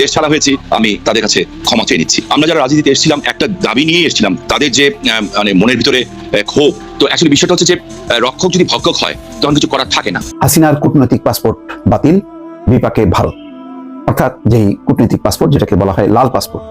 দেশ ছাড়া হয়েছি আমি তাদের কাছে ক্ষমা চেয়ে নিচ্ছি। আমরা যারা রাজনীতিতে এসেছিলাম একটা দাবি নিয়ে এসেছিলাম তাদের যে আহ, মানে মনের ভিতরে ক্ষোভ। তো অ্যাকচুয়ালি বিষয়টা হচ্ছে যে রক্ষক যদি ভক্ষক হয় তখন কিছু করার থাকে না। হাসিনার কূটনৈতিক পাসপোর্ট বাতিল বিপাকে ভারত। অর্থাৎ যেই কূটনৈতিক পাসপোর্ট যেটাকে বলা হয় লাল পাসপোর্ট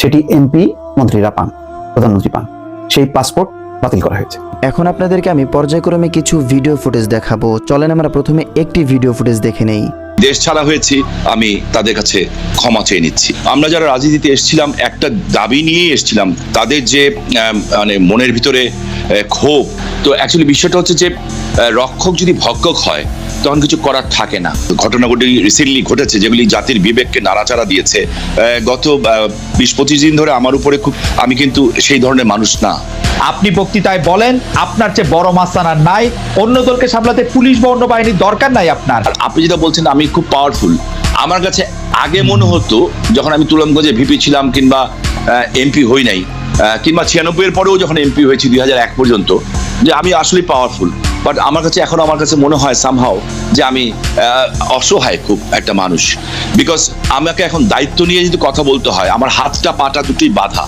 সেটি এমপি মন্ত্রীরা পান প্রধানমন্ত্রী পান। সেই পাসপোর্ট বাতিল করা হয়েছে। এখন আপনাদেরকে আমি পর্যায়ক্রমে কিছু ভিডিও ফুটেজ দেখাবো। চলেন আমরা প্রথমে একটি ভিডিও ফুটেজ দেখে নেই। দেশ ছাড়া হয়েছি, আমি তাদের কাছে ক্ষমা চেয়ে নিচ্ছি। আমরা যারা রাজনীতিতে এসেছিলাম, একটা দাবি নিয়ে এসেছিলাম, তাদের যে মানে মনের ভিতরে ক্ষোভ, তো অ্যাকচুয়ালি বিষয়টা হচ্ছে যে রক্ষক যদি ভক্ষক হয় তখন কিছু করার থাকে না। ঘটনাগুলি রিসেন্টলি ঘটেছে যেগুলি জাতির বিবেককে নাড়াচাড়া দিয়েছে। আহ, গত বিশ পঁচিশ দিন ধরে আমার উপরে খুব আমি কিন্তু সেই ধরনের মানুষ না। আপনি বক্তৃতায় বলেন আপনার চেয়ে বড় মাস্তানার নাই অন্য দলকে সামলাতে পুলিশ বা অন্য বাহিনীর দরকার নাই আপনার। আর আপনি যেটা বলছেন আমি খুব পাওয়ারফুল আমার কাছে আগে মনে হতো যখন আমি তুলমগঞ্জে ভিপি ছিলাম কিংবা এমপি হই নাই কিংবা ছিয়ানব্বই এর পরেও যখন এমপি হয়েছি দুই হাজার এক পর্যন্ত যে আমি আসলে পাওয়ারফুল বাট আমার কাছে এখন আমার কাছে মনে হয় সামহাও যে আমি অসহায় খুব একটা মানুষ। বিকজ আমাকে এখন দায়িত্ব নিয়ে যদি কথা বলতে হয় আমার হাতটা পাটা দুটোই বাধা।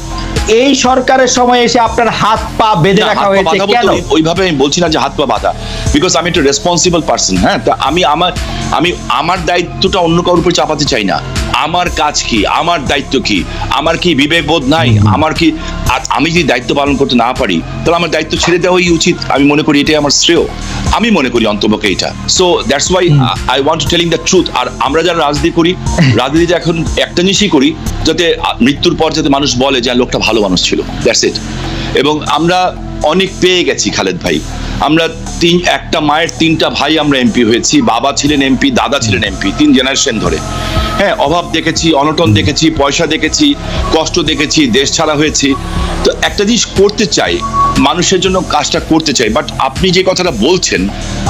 এই সরকারের সময় এসে আপনার হাত পা বেঁধে রাখা হয়েছে কেন? ওইভাবে আমি বলছি না যে হাত পা বাঁধা। বিকজ আমি একটা রেসপন্সিবল পার্সন হ্যাঁ? তা আমি আমার আমি আমার দায়িত্বটা অন্য কারোর উপর চাপাতে চাই না। আমার কাজ কি? আমার দায়িত্ব কি? আমার কি বিবেক বোধ নাই আমার কি আর আমি যদি দায়িত্ব পালন করতে না পারি তাহলে আমার দায়িত্ব ছেড়ে দেওয়াই উচিত। আমি মনে করি এটাই আমার শ্রেয়। আমি মনে করি অন্তপক্ষে এটা। So that's why I want to telling the truth আর আমরা যারা রাজনীতি করি রাজনীতিতে এখন একটা জিনিসই করি যাতে মৃত্যুর পর যাতে মানুষ বলে যে লোকটা ভালো মানুষ ছিল। দ্যাটস ইট এবং আমরা অনেক পেয়ে গেছি খালেদ ভাই। আমরা তিন, একটা মায়ের তিনটা ভাই আমরা এমপি হয়েছি, বাবা ছিলেন এমপি, দাদা ছিলেন এমপি, তিন জেনারেশন ধরে। হ্যাঁ অভাব দেখেছি, অনটন দেখেছি, পয়সা দেখেছি, কষ্ট দেখেছি, দেশ ছাড়া হয়েছি। তো একটা জিনিস করতে চাই, মানুষের জন্য কাজটা করতে চাই বাট আপনি যে কথাটা বলছেন,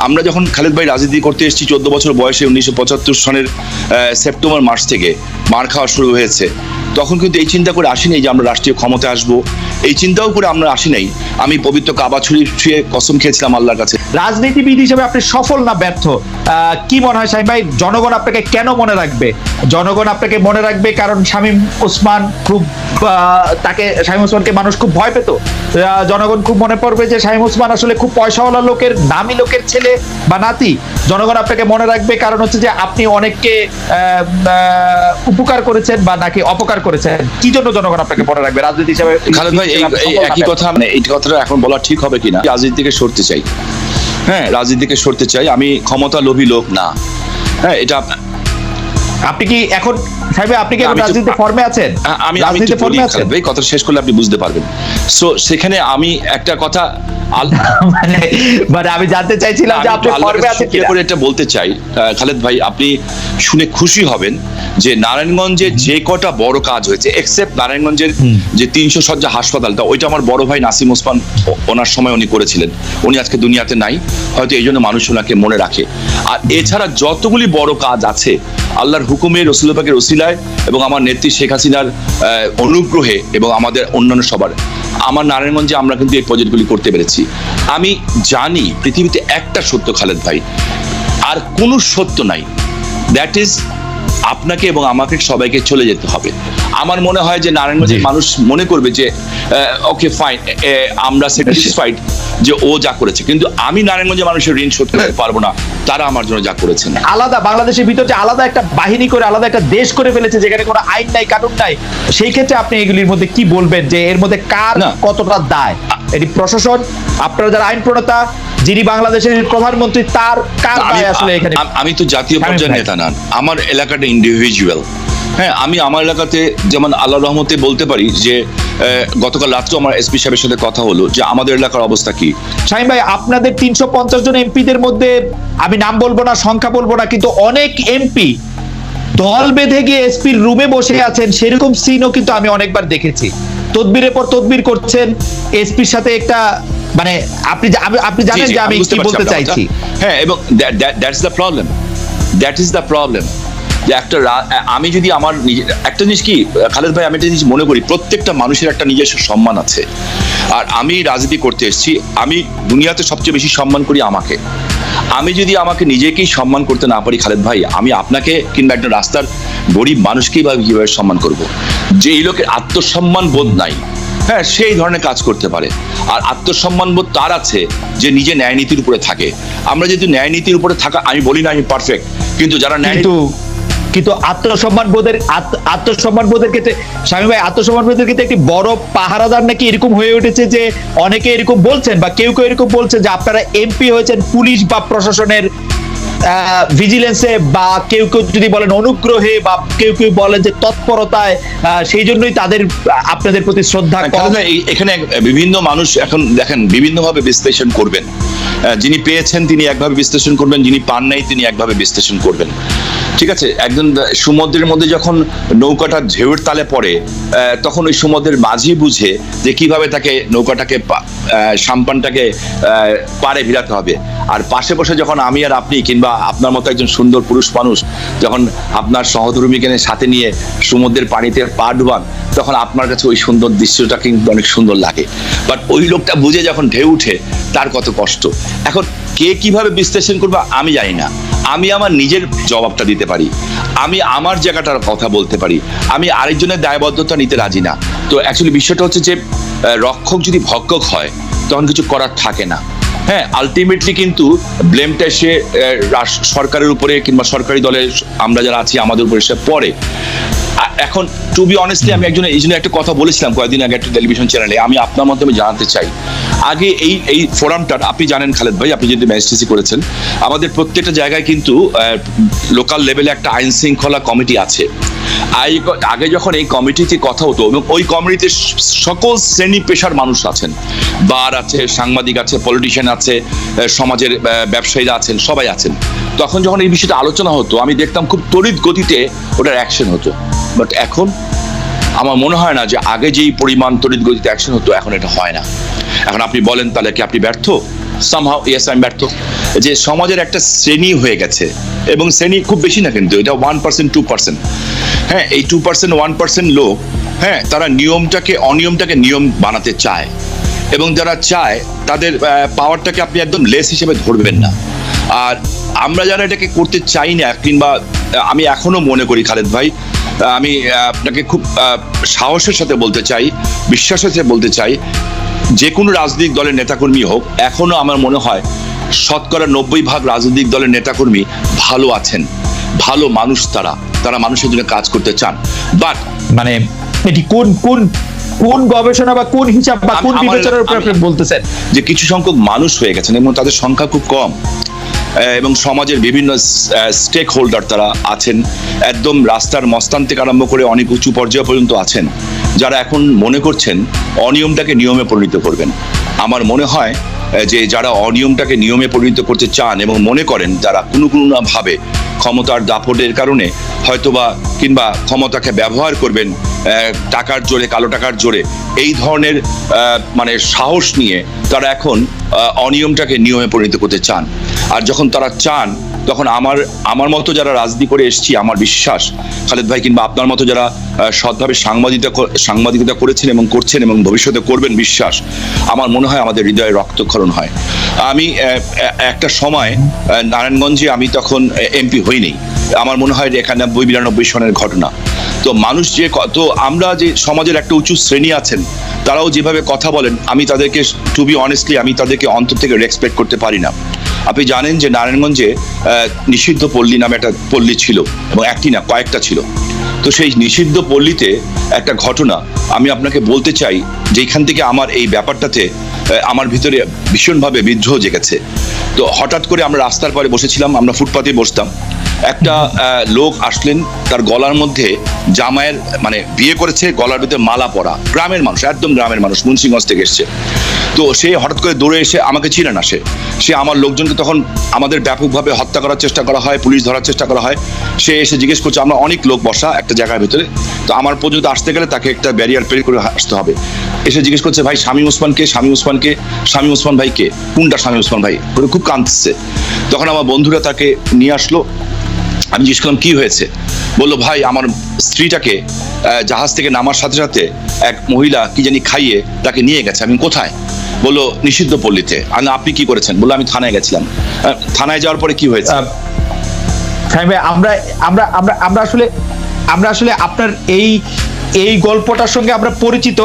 আমরা যখন খালেদ ভাই রাজনীতি করতে এসেছি, চোদ্দ বছর বয়সে উনিশশো পঁচাত্তর সনের সেপ্টেম্বর মাস থেকে মার খাওয়া শুরু হয়েছে, তখন কিন্তু এই চিন্তা করে আসি নাই যে আমরা রাষ্ট্রীয় ক্ষমতায় আসব। এই চিন্তাও করে আমরা আসি নাই আমি পবিত্র কাবা ছুরি ছুঁয়ে কসম খেয়েছিলাম আল্লাহর কাছে। রাজনীতিবিদ হিসেবে আপনি সফল না ব্যর্থ? কি মনে হয় সাইম ভাই? জনগণ আপনাকে কেন মনে রাখবে? জনগণ আপনাকে মনে রাখবে কারণ শামীম ওসমান খুব তাকে শামীম ওসমানকে মানুষ খুব ভয় পেত। জনগণ খুব মনে পড়বে যে শামীম ওসমান আসলে খুব পয়সাওয়ালা লোকের নামি লোকের ছেলে বা নাতি। জনগণ আপনাকে মনে রাখবে কারণ হচ্ছে যে আপনি অনেককে আহ, আহ, উপকার করেছেন বা নাকি অপকার করেছেন। কি জন্য জনগণ আপনাকে মনে রাখবে? রাজনীতি হিসেবে খালেদ ভাই এই এই একই কথা মানে এই কথাটা এখন বলা ঠিক হবে কিনা? রাজনীতি থেকে সরতে চাই। হ্যাঁ রাজনীতিকে সরতে চাই আমি ক্ষমতা লোভী লোক না। হ্যাঁ এটা আপনি কি এখন সাহেব আপনি কি এখন রাজনীতি ফর্মে আছেন? আমি রাজনীতি ফর্মে আছেন? ভাই কথা শেষ করলে আপনি বুঝতে পারবেন। সো সেখানে আমি একটা কথা মানে মানে আমি জানতে চাইছিলাম যে আপনি ফর্মে আছেন কিনা। করে এটা বলতে চাই খালেদ ভাই আপনি শুনে খুশি হবেন যে নারায়ণগঞ্জে যে কটা বড় কাজ হয়েছে এক্সেপ্ট নারায়ণগঞ্জের যে তিনশো হাসপাতালটা ওইটা আমার বড় ভাই নাসিম ওসমান ওনার সময় উনি করেছিলেন। উনি আজকে দুনিয়াতে নাই হয়তো এই জন্য মানুষ ওনাকে মনে রাখে। আর এছাড়া যতগুলি বড় কাজ আছে আল্লাহর হুকুমে রসুলপাকের ওসিলায় এবং আমার নেত্রী শেখ হাসিনার অনুগ্রহে এবং আমাদের অন্যান্য সবার আমার নারায়ণগঞ্জে আমরা কিন্তু এই প্রজেক্টগুলি করতে পেরেছি। আমি জানি পৃথিবীতে একটা সত্য খালেদ ভাই। আর কোনো সত্য নাই। দ্যাট ইজ আপনাকে এবং আমাকে সবাইকে চলে যেতে হবে। আমার মনে হয় যে নারায়ণগঞ্জের মানুষ মনে করবে যে ওকে ফাইন আমরা স্যাটিসফাইড যে ও যা করেছে। কিন্তু আমি নারায়ণগঞ্জের মানুষের ঋণ শোধ করতে পারব না তারা আমার জন্য যা করেছেন। আলাদা বাংলাদেশের ভিতর যে আলাদা একটা বাহিনী করে আলাদা একটা দেশ করে ফেলেছে যেখানে কোনো আইন নাই কানুন নাই সেই ক্ষেত্রে আপনি এগুলির মধ্যে কি বলবেন? যে এর মধ্যে কার কতটা দায়? এটি প্রশাসন আপনারা যারা আইন প্রণেতা যিনি বাংলাদেশের প্রধানমন্ত্রী তার কার আমি দায় আসলে এখানে? আমি তো জাতীয় পর্যায়ের নেতা না। আমার এলাকাটা ইন্ডিভিজুয়াল হ্যাঁ আমি আমার এলাকাতে যেমন আল্লাহ রহমতে বলতে পারি যে গতকাল রাত্রে আমার এসপি সাহেবের সাথে কথা হলো যে আমাদের এলাকার অবস্থা কি? শাহিন ভাই আপনাদের তিনশো পঞ্চাশ জন এমপিদের মধ্যে আমি নাম বলব না সংখ্যা বলব না কিন্তু অনেক এমপি দল বেঁধে গিয়ে এসপির রুমে বসে আছেন সেরকম সিনও কিন্তু আমি অনেকবার দেখেছি। তদবিরের পর তদবির করছেন এসপির সাথে একটা মানে আপনি আপনি জানেন যে আমি কি বলতে চাইছি। হ্যাঁ এবং that's the problem that is the problem যে একটা আমি যদি আমার একটা জিনিস কি, খালেদ ভাই, আমি একটা জিনিস মনে করি, প্রত্যেকটা মানুষের একটা নিজস্ব সম্মান আছে। আর আমি রাজনীতি করতে এসেছি, আমি দুনিয়াতে সবচেয়ে বেশি সম্মান করি আমাকে। আমি যদি আমাকে নিজেকেই সম্মান করতে না পারি, খালেদ ভাই, আমি আপনাকে কিংবা একটা রাস্তার গরিব মানুষকেই বা কীভাবে সম্মান করব? যে এই লোকের আত্মসম্মান বোধ নাই। হ্যাঁ সেই ধরনের কাজ করতে পারে। আর আত্মসম্মান বোধ তার আছে যে নিজে ন্যায় নীতির উপরে থাকে। আমরা যেহেতু ন্যায় নীতির উপরে থাকা আমি বলি না আমি পারফেক্ট কিন্তু যারা ন্যায় কিন্তু আত্মসম্মান বোধের আত্মসম্মান বোধের ক্ষেত্রে স্বামী ভাই আত্মসম্মান বোধের ক্ষেত্রে একটি বড় পাহারাদার নাকি এরকম হয়ে উঠেছে যে অনেকে এরকম বলছেন বা কেউ কেউ এরকম বলছেন যে আপনারা এমপি হয়েছেন পুলিশ বা প্রশাসনের ভিজিলেন্সে বা কেউ কেউ যদি বলেন অনুগ্রহে বা কেউ কেউ বলেন যে তৎপরতায় সেই জন্যই তাদের আপনাদের প্রতি শ্রদ্ধা এই- এখানে বিভিন্ন মানুষ এখন দেখেন বিভিন্নভাবে বিশ্লেষণ করবেন। যিনি পেয়েছেন তিনি একভাবে বিশ্লেষণ করবেন যিনি পান নাই তিনি একভাবে বিশ্লেষণ করবেন। ঠিক আছে, একজন সমুদ্রের মধ্যে যখন নৌকাটা ঢেউয়ের তালে পড়ে তখন ওই সমুদ্রের মাঝি বুঝে যে কীভাবে তাকে নৌকাটাকে সাম্পানটাকে পারে ভিড়াতে হবে। আর পাশে বসে যখন আমি আর আপনি কিংবা আপনার মতো একজন সুন্দর পুরুষ মানুষ যখন আপনার সহধর্মীকে সাথে নিয়ে সমুদ্রের পানিতে পা ডুবান, তখন আপনার কাছে ওই সুন্দর দৃশ্যটা কিন্তু অনেক সুন্দর লাগে। বাট ওই লোকটা বুঝে যখন ঢেউ উঠে, তার কত কষ্ট। এখন কে কীভাবে বিশ্লেষণ করবে আমি জানি না। আমি আমার নিজের জবাবটা দিতে পারি। আমি আমার জায়গাটার কথা বলতে পারি। আমি আরেকজনের দায়বদ্ধতা নিতে রাজি না। তো অ্যাকচুয়ালি বিষয়টা হচ্ছে যে রক্ষক যদি ভক্ষক হয় তখন কিছু করার থাকে না। হ্যাঁ আলটিমেটলি কিন্তু ব্লেমটা সে আহ, সরকারের উপরে কিংবা সরকারি দলে আমরা যারা আছি আমাদের উপরে সে পড়ে। এখন টু বি অনেস্টলি আমি একজন এই জন্য একটা কথা বলেছিলাম কয়েকদিন আগে একটা টেলিভিশন চ্যানেলে আমি আপনার মাধ্যমে জানাতে চাই। আগে এই এই ফোরামটার আপনি জানেন খালেদ ভাই, আপনি যদি ম্যাজিস্ট্রেসি করেছেন, আমাদের প্রত্যেকটা জায়গায় কিন্তু লোকাল লেভেলে একটা আইন শৃঙ্খলা কমিটি আছে। আগে যখন এই কমিটিতে কথা হতো, এবং ওই কমিটিতে সকল শ্রেণি পেশার মানুষ আছেন। বার আছে, সাংবাদিক আছে পলিটিশিয়ান আছে সমাজের ব্যবসায়ীরা আছেন, সবাই আছেন। তখন যখন এই বিষয়টা আলোচনা হতো, আমি দেখতাম খুব তড়িৎ গতিতে ওটার অ্যাকশন হতো। বাট এখন, আমার মনে হয় না যে আগে যেই পরিমাণ তড়িৎ গতিতে অ্যাকশন হতো, এখন এটা হয় না। এখন আপনি বলেন তাহলে কি আপনি ব্যর্থ? সামহাও ইয়েস আমি ব্যর্থ। যে সমাজের একটা শ্রেণি হয়ে গেছে, এবং শ্রেণি খুব বেশি না কিন্তু, এটা ওয়ান পার্সেন্ট টু পার্সেন্ট হ্যাঁ এই টু পার্সেন্ট ওয়ান পার্সেন্ট লোক হ্যাঁ তারা নিয়মটাকে, অনিয়মটাকে নিয়ম বানাতে চায়। এবং যারা চায়, তাদের পাওয়ারটাকে আপনি একদম লেস হিসেবে ধরবেন না। আর আমরা যারা এটাকে করতে চাই না, কিংবা আমি এখনও মনে করি, খালেদ ভাই আমি আপনাকে খুব সাহসের সাথে বলতে চাই বিশ্বাসের সাথে বলতে চাই যে কোনো রাজনৈতিক দলের নেতাকর্মী হোক এখনও আমার মনে হয় শতকরা নব্বই ভাগ রাজনৈতিক দলের নেতাকর্মী ভালো আছেন। ভালো মানুষ তারা তারা মানুষের জন্য কাজ করতে চান। বাট মানে এটি কোন কোন কোন গবেষণা বা কোন হিসাব বা কোন বিবেচনার উপর আপনি বলতেছেন? যে কিছু সংখ্যক মানুষ হয়ে গেছেন এবং তাদের সংখ্যা খুব কম এবং সমাজের বিভিন্ন স্টেক হোল্ডার তারা আছেন। একদম রাস্তার মস্তান থেকে আরম্ভ করে অনেক উঁচু পর্যায় পর্যন্ত আছেন। যারা এখন মনে করছেন অনিয়মটাকে নিয়মে পরিণত করবেন। আমার মনে হয় যে যারা অনিয়মটাকে নিয়মে পরিণত করতে চান এবং মনে করেন যারা কোনো কোনো না ভাবে ক্ষমতার দাপটের কারণে হয়তোবা কিংবা ক্ষমতাকে ব্যবহার করবেন টাকার জোরে, কালো টাকার জোরে, এই ধরনের মানে সাহস নিয়ে তারা এখন অনিয়মটাকে নিয়মে পরিণত করতে চান। আর যখন তারা চান, তখন আমার আমার মতো যারা রাজনীতি করে এসেছি, আমার বিশ্বাস, খালেদ ভাই কিংবা আপনার মতো যারা সৎভাবে সাংবাদিকতা সাংবাদিকতা করেছেন এবং করছেন এবং ভবিষ্যতে করবেন বিশ্বাস, আমার মনে হয় আমাদের হৃদয়ে রক্তক্ষরণ হয়। আমি একটা সময় নারায়ণগঞ্জে আমি তখন এমপি হইনি। আমার মনে হয় যে একানব্বই, বিরানব্বই সনের ঘটনা। তো মানুষ যে ক- তো আমরা যে সমাজের একটা উঁচু শ্রেণি আছেন, তারাও যেভাবে কথা বলেন, আমি তাদেরকে টু বি অনেস্টলি আমি তাদেরকে অন্তর থেকে রেসপেক্ট করতে পারি না। আপনি জানেন যে নারায়ণগঞ্জে নিষিদ্ধ পল্লী নামে একটা পল্লী ছিল, এবং একটি না, কয়েকটা ছিল। তো সেই নিষিদ্ধ পল্লীতে একটা ঘটনা, আমি আপনাকে বলতে চাই যে যেখান থেকে আমার এই ব্যাপারটাতে আমার ভিতরে ভীষণভাবে বিদ্রোহ জেগেছে। তো হঠাৎ করে আমরা রাস্তার পরে বসেছিলাম, আমরা ফুটপাতে বসতাম। একটা লোক আসলেন তার গলার মধ্যে জামাইয়ের মানে বিয়ে করেছে গলার ভিতরে মালা পরা। গ্রামের মানুষ, একদম গ্রামের মানুষ, মুন্সিগঞ্জ থেকে এসছে। তো সে হঠাৎ করে দৌড়ে এসে আমাকে চিনে না সে। সে আমার লোকজনকে তখন আমাদের ব্যাপকভাবে হত্যা করার চেষ্টা করা হয়, পুলিশ ধরার চেষ্টা করা হয়। সে এসে জিজ্ঞেস করছে, আমরা অনেক লোক বসা একটা জায়গার ভিতরে। তো আমার পর্যন্ত আসতে গেলে তাকে একটা ব্যারিয়ার পেরিয়ে করে আসতে হবে। এসে জিজ্ঞেস করছে, ভাই শামীম ওসমানকে স্বামী ওসমানকে স্বামী ওসমান ভাই কে? কোনটা স্বামী ওসমান ভাই? খুব কাঁদছে তখন আমার বন্ধুরা তাকে নিয়ে আসলো। আমি জিজ্ঞেস করলাম কি হয়েছে? বলল ভাই আমার স্ত্রীটাকে জাহাজ থেকে নামার সাথে সাথে এক মহিলা কি জানি খাইয়ে তাকে নিয়ে গেছে। আমি কোথায়? বলল নিষিদ্ধ পল্লীতে। আমি আপনি কি করেছেন? বলল আমি থানায় গেছিলাম। থানায় যাওয়ার পরে কি হয়েছে? আমরা আমরা আমরা আমরা আসলে আমরা আসলে আপনার এই এই গল্পটার সঙ্গে আমরা পরিচিত।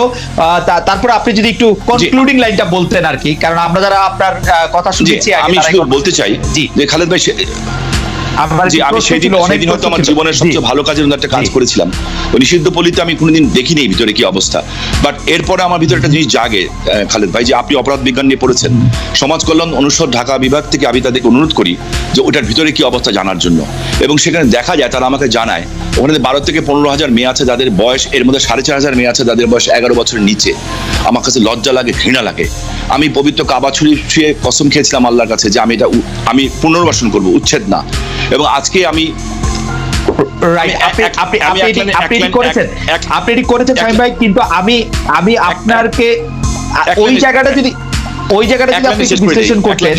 তারপর আপনি যদি একটু কনক্লুডিং লাইনটা বলতেন আর কি কারণ আমরা যারা আপনার কথা শুনেছি আমি বলতে চাই যে খালেদ ভাই আমি সেদিন সেদিন হয়তো আমার জীবনের সবচেয়ে ভালো কাজের একটা কাজ করেছিলাম। ওই নিষিদ্ধ পল্লীতে আমি কোনোদিন দেখিনি ভিতরে কি অবস্থা। বাট এরপরে আমার ভিতরে একটা জিনিস জাগে খালেদ ভাই যে আপনি অপরাধ বিজ্ঞান নিয়ে পড়েছেন। সমাজ কল্যাণ অনুষদ ঢাকা বিভাগ থেকে আমি তাদেরকে অনুরোধ করি যে ওটার ভিতরে কি অবস্থা জানার জন্য। এবং সেখানে দেখা যায় তারা আমাকে জানায় ওখানে বারো থেকে পনেরো হাজার মেয়ে আছে যাদের বয়স এর মধ্যে সাড়ে চার হাজার মেয়ে আছে যাদের বয়স এগারো বছরের নিচে। আমার কাছে লজ্জা লাগে ঘৃণা লাগে। আমি পবিত্র কাবা ছুরি ছুঁয়ে কসম খেয়েছিলাম আল্লাহর কাছে যে আমি এটা আমি পুনর্বাসন করব উচ্ছেদ না। এবং আজকে আমি আপনি করেছেন। ভাই কিন্তু আমি আমি আপনারকে ওই জায়গাটা যদি ওই জায়গাটা যদি আপনি বিশ্লেষণ করতেন।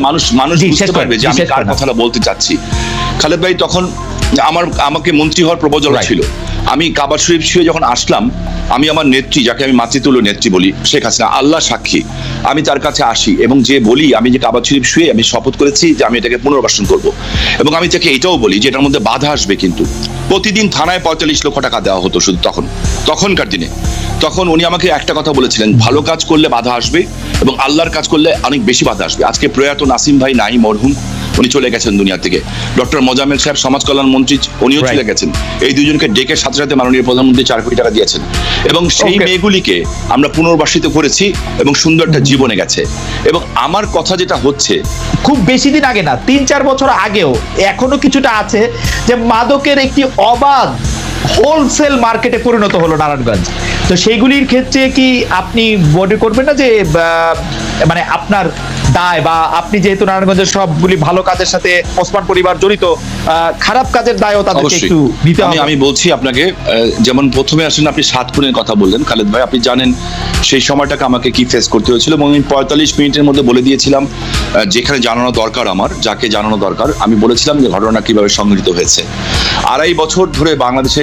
মানুষ মানুষ জি, শেষ বুঝতে পারবে যে আমি কার কথাটা বলতে চাচ্ছি। খালেদ ভাই তখন আমার আমাকে মন্ত্রী হওয়ার প্রবজন. ছিল। আমি কাবা শরীফ শুয়ে যখন আসলাম, আমি আমার নেত্রী, যাকে আমি মাতৃতুল্য নেত্রী বলি, শেখ হাসিনা আল্লাহ সাক্ষী, আমি তার কাছে আসি এবং যে বলি আমি যে কাবা শরীফ শুয়ে আমি শপথ করেছি যে আমি এটাকে পুনর্বাসন করব। এবং আমি তাকে এটাও বলি যে এটার মধ্যে বাধা আসবে কিন্তু। প্রতিদিন থানায় পঁয়তাল্লিশ লক্ষ টাকা দেওয়া হতো শুধু তখন, তখনকার দিনে। তখন উনি আমাকে একটা কথা বলেছিলেন ভালো কাজ করলে বাধা আসবে এবং আল্লাহর কাজ করলে অনেক বেশি বাধা আসবে। আজকে প্রয়াত নাসিম ভাই নাই মরহুম উনি চলে গেছেন দুনিয়া থেকে ডক্টর মোজামেল সাহেব সমাজ কল্যাণ মন্ত্রী উনিও চলে গেছেন। এই দুজনকে ডেকে সাথে সাথে মাননীয় প্রধানমন্ত্রী চার কোটি টাকা দিয়েছেন। এবং সেই মেয়েগুলিকে আমরা পুনর্বাসিত করেছি এবং সুন্দর একটা জীবনে গেছে। এবং আমার কথা যেটা হচ্ছে খুব বেশি দিন আগে না তিন চার বছর আগেও এখনও কিছুটা আছে যে মাদকের একটি অবাধ হোলসেল মার্কেটে পরিণত হলো নারায়ণগঞ্জ। তো সেইগুলির ক্ষেত্রে কি আপনি মনে করবেন না যে মানে আপনার দায় বা আপনি যেহেতু নারায়ণগঞ্জের সবগুলি ভালো কাজের সাথে ওসমান পরিবার জড়িত খারাপ কাজের দায়ও তাদেরকে একটু দিতে হবে। আমি বলছি আপনাকে যেমন প্রথমে আসেন আপনি সাত খুনের কথা বললেন খালেদ ভাই আপনি জানেন সেই সময়টাকে আমাকে কি ফেস করতে হয়েছিল এবং আমি পঁয়তাল্লিশ মিনিটের মধ্যে বলে দিয়েছিলাম যেখানে জানানো দরকার আমার যাকে জানানো দরকার আমি বলেছিলাম যে ঘটনা কীভাবে সংঘটিত হয়েছে। আড়াই বছর ধরে বাংলাদেশে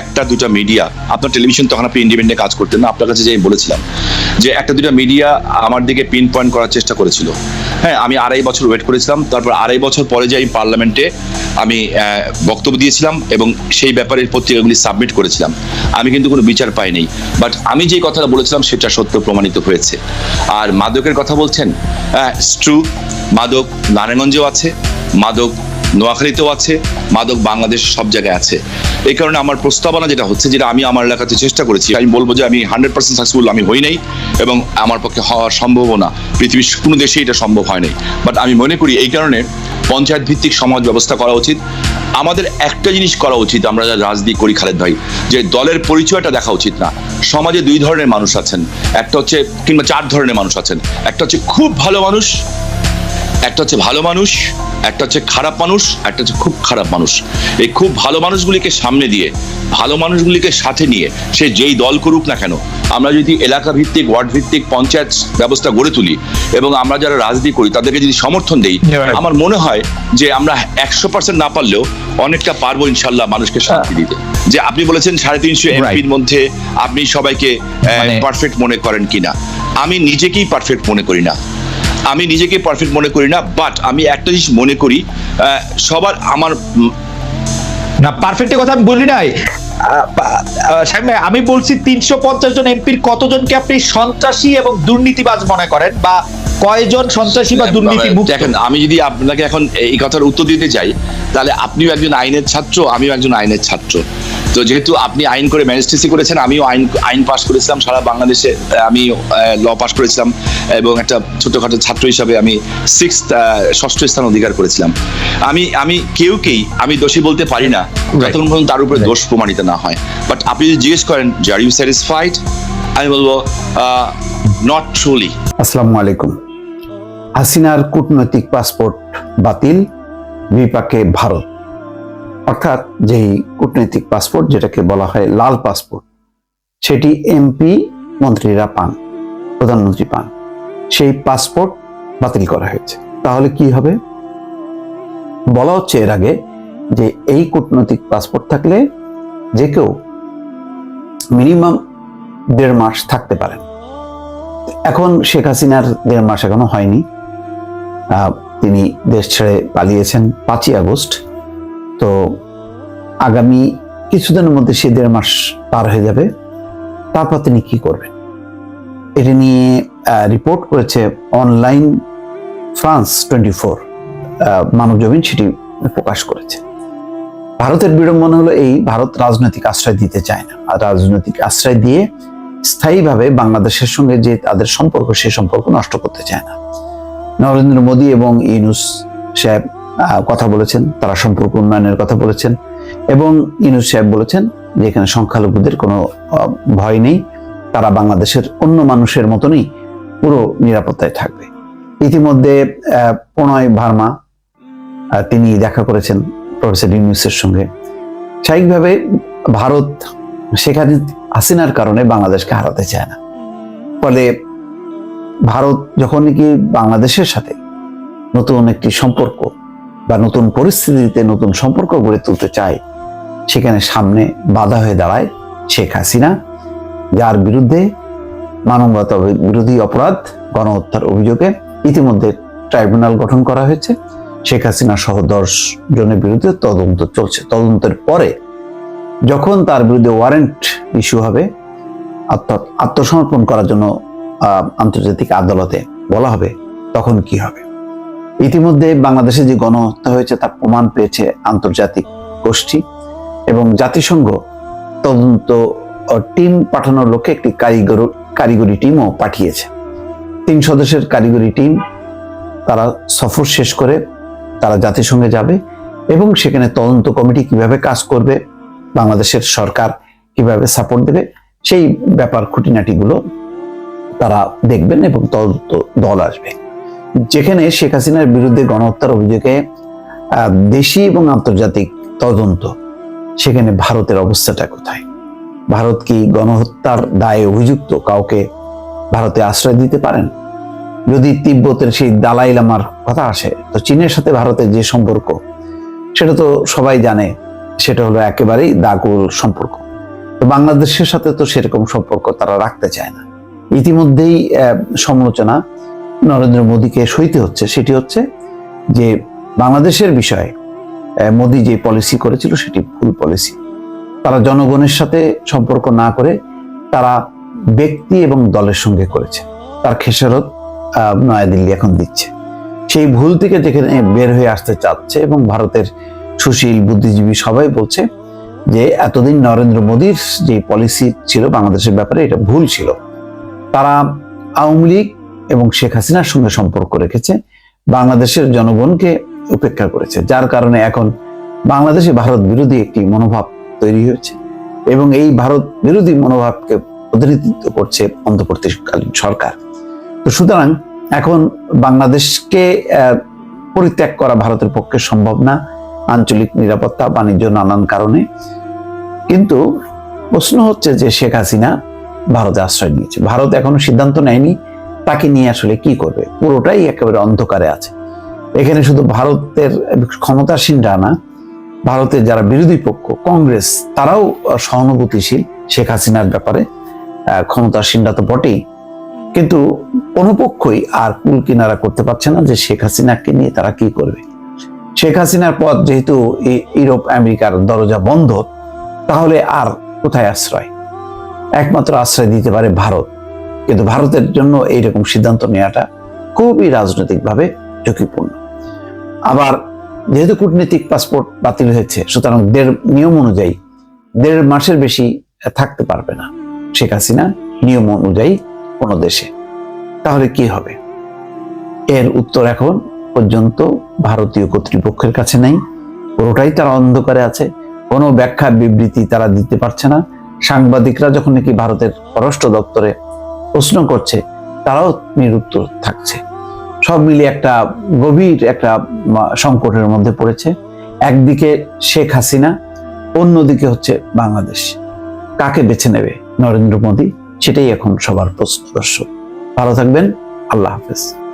একটা দুটা মিডিয়া আপনার টেলিভিশন তখন আপনি ইন্ডিপেন্ডেন্টে কাজ করতেন না আপনার কাছে যে আমি বলেছিলাম যে একটা দুটা মিডিয়া আমার দিকে পিন পয়েন্ট করার চেষ্টা করেছিল। হ্যাঁ আমি আড়াই বছর ওয়েট করেছিলাম। তারপর আড়াই বছর পরে যে আমি পার্লামেন্টে আমি বক্তব্য দিয়েছিলাম এবং সেই ব্যাপারে পত্রিকাগুলি সাবমিট করেছিলাম। আমি কিন্তু কোনো বিচার পাইনি। বাট আমি যে কথাটা বলেছিলাম, সেটা সত্য প্রমাণিত হয়েছে। আর মাদকের কথা বলছেন? ট্রু মাদক নারায়ণগঞ্জেও আছে, মাদক নোয়াখালীতেও আছে, মাদক বাংলাদেশ সব জায়গায় আছে। এই কারণে আমার প্রস্তাবনা যেটা হচ্ছে, যেটা আমি আমার এলাকাতে চেষ্টা করেছি, আমি বলব যে আমি হান্ড্রেড পার্সেন্ট সাকসেসফুল আমি হই নাই এবং আমার পক্ষে হওয়া সম্ভব না পৃথিবীর কোনো দেশে এটা সম্ভব হয় নাই। বাট আমি মনে করি এই কারণে পঞ্চায়েত ভিত্তিক সমাজ ব্যবস্থা করা উচিত। আমাদের একটা জিনিস করা উচিত, আমরা যা রাজনীতি করি খালেদ ভাই, যে দলের পরিচয়টা দেখা উচিত না। সমাজে দুই ধরনের মানুষ আছেন, একটা হচ্ছে কিংবা চার ধরনের মানুষ আছেন, একটা হচ্ছে খুব ভালো মানুষ একটা হচ্ছে ভালো মানুষ একটা হচ্ছে খারাপ মানুষ একটা হচ্ছে খুব খারাপ মানুষ। এই খুব ভালো মানুষগুলিকে সামনে দিয়ে ভালো মানুষগুলিকে সাথে নিয়ে সে যেই দল করুক না কেন আমরা যদি এলাকা ভিত্তিক ওয়ার্ড ভিত্তিক পঞ্চায়েত ব্যবস্থা গড়ে তুলি এবং আমরা যারা রাজনীতি করি তাদেরকে যদি সমর্থন দেই আমার মনে হয় যে আমরা একশো পার্সেন্ট না পারলেও অনেকটা পারব ইনশাল্লাহ মানুষকে শান্তি দিতে। যে আপনি বলেছেন সাড়ে তিনশো এমপির মধ্যে আপনি সবাইকে মানে- পারফেক্ট মনে করেন কিনা। আমি নিজেকেই পারফেক্ট মনে করি না। আমি নিজেকে পারফেক্ট মনে করি না বাট আমি একটা জিনিস মনে করি সবার আমার না পারফেক্টের কথা আমি বলি নাই। আমি বলছি তিনশো পঞ্চাশ জন এমপির কতজনকে আপনি সন্ত্রাসী এবং দুর্নীতিবাজ মনে করেন? বা কয়জন সন্ত্রাসী বা দুর্নীতি দেখেন আমি যদি আপনাকে এখন এই কথার উত্তর দিতে চাই তাহলে আপনিও একজন আইনের ছাত্র আমিও একজন আইনের ছাত্র। তো যেহেতু আপনি আইন করে ম্যাজিস্ট্রেসি করেছেন আমিও আইন আইন পাস করেছিলাম। সারা বাংলাদেশে আমি ল পাস করেছিলাম এবং একটা ছোটখাটো ছাত্র হিসাবে আমি সিক্স ষষ্ঠ স্থান অধিকার করেছিলাম। আমি আমি কেউকেই আমি দোষী বলতে পারি না। যতক্ষণ পর্যন্ত তার উপরে দোষ প্রমাণিত না হয়। বাট আপনি যদি জিজ্ঞেস করেন যে আর ইউ স্যাটিসফাইড আমি বলব নট ট্রুলি আসসালামু আলাইকুম। হাসিনার কূটনৈতিক পাসপোর্ট বাতিল বিপাকে ভারত। অর্থাৎ যেই কূটনৈতিক পাসপোর্ট, যেটাকে বলা হয় লাল পাসপোর্ট, সেটি এমপি মন্ত্রীরা পান, প্রধানমন্ত্রী পান। সেই পাসপোর্ট বাতিল করা হয়েছে। তাহলে কি হবে? বলা হচ্ছে এর আগে যে এই কূটনৈতিক পাসপোর্ট থাকলে যে কেউ মিনিমাম দেড় মাস থাকতে পারেন। এখন শেখ হাসিনার দেড় মাস এখনও হয়নি। তিনি দেশ ছেড়ে পালিয়েছেন পাঁচই আগস্ট। তো আগামী কিছুদিনের মধ্যে সে দেড় মাস পার হয়ে যাবে। তারপর তিনি কি করবেন? এটা নিয়ে রিপোর্ট করেছে online France twenty four Manab Zamin সেটি প্রকাশ করেছে। ভারতের বিড়ম্বনা হলো এই, ভারত রাজনৈতিক আশ্রয় দিতে চায় না। আর রাজনৈতিক আশ্রয় দিয়ে স্থায়ীভাবে বাংলাদেশের সঙ্গে যে তাদের সম্পর্ক, সে সম্পর্ক নষ্ট করতে চায় না। নরেন্দ্র মোদী এবং ইউনুস সাহেব কথা বলেছেন, তারা সম্পর্ক উন্নয়নের কথা বলেছেন, এবং ইউনুস সাহেব বলেছেন যে এখানে সংখ্যালঘুদের কোনো ভয় নেই, তারা বাংলাদেশের অন্য মানুষের মতনই পুরো নিরাপত্তায় থাকবে। ইতিমধ্যে প্রণয় ভার্মা তিনি দেখা করেছেন প্রফেসর ইউনুসের সঙ্গে। স্বাভাবিকভাবে ভারত সেখানে হাসিনার কারণে বাংলাদেশকে হারাতে চায় না। ফলে ভারত যখন কি বাংলাদেশের সাথে নতুন একটি সম্পর্ক বা নতুন পরিস্থিতিতে নতুন সম্পর্ক গড়ে তুলতে চায়, সেখানে সামনে বাধা হয়ে দাঁড়ায় শেখ হাসিনা, যার বিরুদ্ধে মানবতা বিরোধী অপরাধ, গণহত্যার অভিযোগে ইতিমধ্যে ট্রাইব্যুনাল গঠন করা হয়েছে। শেখ হাসিনা সহ দশ জনের বিরুদ্ধে তদন্ত চলছে। তদন্তের পরে যখন তার বিরুদ্ধে ওয়ারেন্ট ইস্যু হবে আত্মসমর্পণ করার জন্য আন্তর্জাতিক আদালতে বলা হবে, তখন কি হবে? ইতিমধ্যে বাংলাদেশে যে গণহত্যা হয়েছে, তার প্রমাণ পেয়েছে আন্তর্জাতিক গোষ্ঠী এবং জাতিসংঘ। তদন্ত টিম পাঠানোর লক্ষ্যে একটি কারিগর, কারিগরি টিমও পাঠিয়েছে। তিন সদস্যের কারিগরি টিম, তারা সফর শেষ করে তারা জাতিসংঘে যাবে এবং সেখানে তদন্ত কমিটি কীভাবে কাজ করবে, বাংলাদেশের সরকার কীভাবে সাপোর্ট দেবে, সেই ব্যাপার খুঁটিনাটিগুলো তারা দেখবেন এবং তদন্ত দল আসবে। যেখানে শেখ হাসিনার বিরুদ্ধে গণহত্যার অভিযোগে দেশি এবং আন্তর্জাতিক তদন্ত, সেখানে ভারতের অবস্থাটা কোথায়? ভারত কি গণহত্যার দায়ে অভিযুক্ত কাউকে ভারতে আশ্রয় দিতে পারেন? যদি তিব্বতের সেই দালাই লামার কথা আসে, তো চীনের সাথে ভারতের যে সম্পর্ক, সেটা তো সবাই জানে, সেটা হলো একেবারেই দাগুল সম্পর্ক। তো বাংলাদেশের সাথে তো সেরকম সম্পর্ক তারা রাখতে চায় না। ইতিমধ্যেই সমালোচনা নরেন্দ্র মোদীকে সইতে হচ্ছে, সেটি হচ্ছে যে বাংলাদেশের বিষয়ে মোদী যে পলিসি করেছিল সেটি ভুল পলিসি তারা জনগণের সাথে সম্পর্ক না করে তারা ব্যক্তি এবং দলের সঙ্গে করেছে। তার খেসারত নয়াদিল্লি এখন দিচ্ছে। সেই ভুল থেকে যেখানে বের হয়ে আসতে চাচ্ছে এবং ভারতের সুশীল, বুদ্ধিজীবী সবাই বলছে যে এতদিন নরেন্দ্র মোদীর যে পলিসি ছিল বাংলাদেশের ব্যাপারে, এটা ভুল ছিল। তারা আওয়ামী লীগ এবং শেখ হাসিনার সঙ্গে সম্পর্ক রেখেছে, বাংলাদেশের জনগণকে উপেক্ষা করেছে, যার কারণে এখন বাংলাদেশে ভারত বিরোধী একটি মনোভাব তৈরি হয়েছে এবং এই ভারত বিরোধী মনোভাবকে প্রতিনিধিত্ব করছে অন্তর্বর্তীকালীন সরকার। তো সুতরাং এখন বাংলাদেশকে পরিত্যাগ করা ভারতের পক্ষে সম্ভব না, আঞ্চলিক নিরাপত্তা, বাণিজ্য নানান কারণে। কিন্তু প্রশ্ন হচ্ছে যে শেখ হাসিনা ভারতে আশ্রয় নিয়েছে। ভারত এখনও সিদ্ধান্ত নেয়নি তাকে নিয়ে আসলে কি করবে? পুরোটাই একেবারে অন্ধকারে আছে। এখানে শুধু ভারতের ক্ষমতাসীনরা না ভারতের যারা বিরোধী পক্ষ, কংগ্রেস, তারাও সহানুভূতিশীল, শেখ হাসিনার ব্যাপারে ক্ষমতাসীনরা তো বটেই। কিন্তু কোনো পক্ষই আর কুল কিনারা করতে পারছে না যে শেখ হাসিনাকে নিয়ে তারা কি করবে। শেখ হাসিনার পথ যেহেতু ইউরোপ, আমেরিকার দরজা বন্ধ, তাহলে আর কোথায় আশ্রয়? একমাত্র আশ্রয় দিতে পারে ভারত। কিন্তু ভারতের জন্য এইরকম সিদ্ধান্ত নেওয়াটা খুবই রাজনৈতিকভাবে ঝুঁকিপূর্ণ। আবার যেহেতু কূটনীতিক পাসপোর্ট বাতিল হয়েছে, সুতরাং দেড় নিয়ম অনুযায়ী দেড় মাসের বেশি থাকতে পারবে না শেখ হাসিনা নিয়ম অনুযায়ী কোনো দেশে। তাহলে কি হবে? এর উত্তর এখন পর্যন্ত ভারতীয় কর্তৃপক্ষের কাছে নেই। পুরোটাই তারা অন্ধকারে আছে। কোনো ব্যাখ্যা বিবৃতি তারা দিতে পারছে না। সাংবাদিকরা যখন নাকি ভারতের পররাষ্ট্র দপ্তরে প্রশ্ন করছে, তারাও নিরুত্তর থাকছে। সব মিলিয়ে একটা গভীর একটা সংকটের মধ্যে পড়েছে। একদিকে শেখ হাসিনা, অন্যদিকে হচ্ছে বাংলাদেশ। কাকে বেছে নেবে নরেন্দ্র মোদী? সেটাই এখন সবার প্রশ্ন, দর্শক। ভালো থাকবেন, আল্লাহ হাফেজ।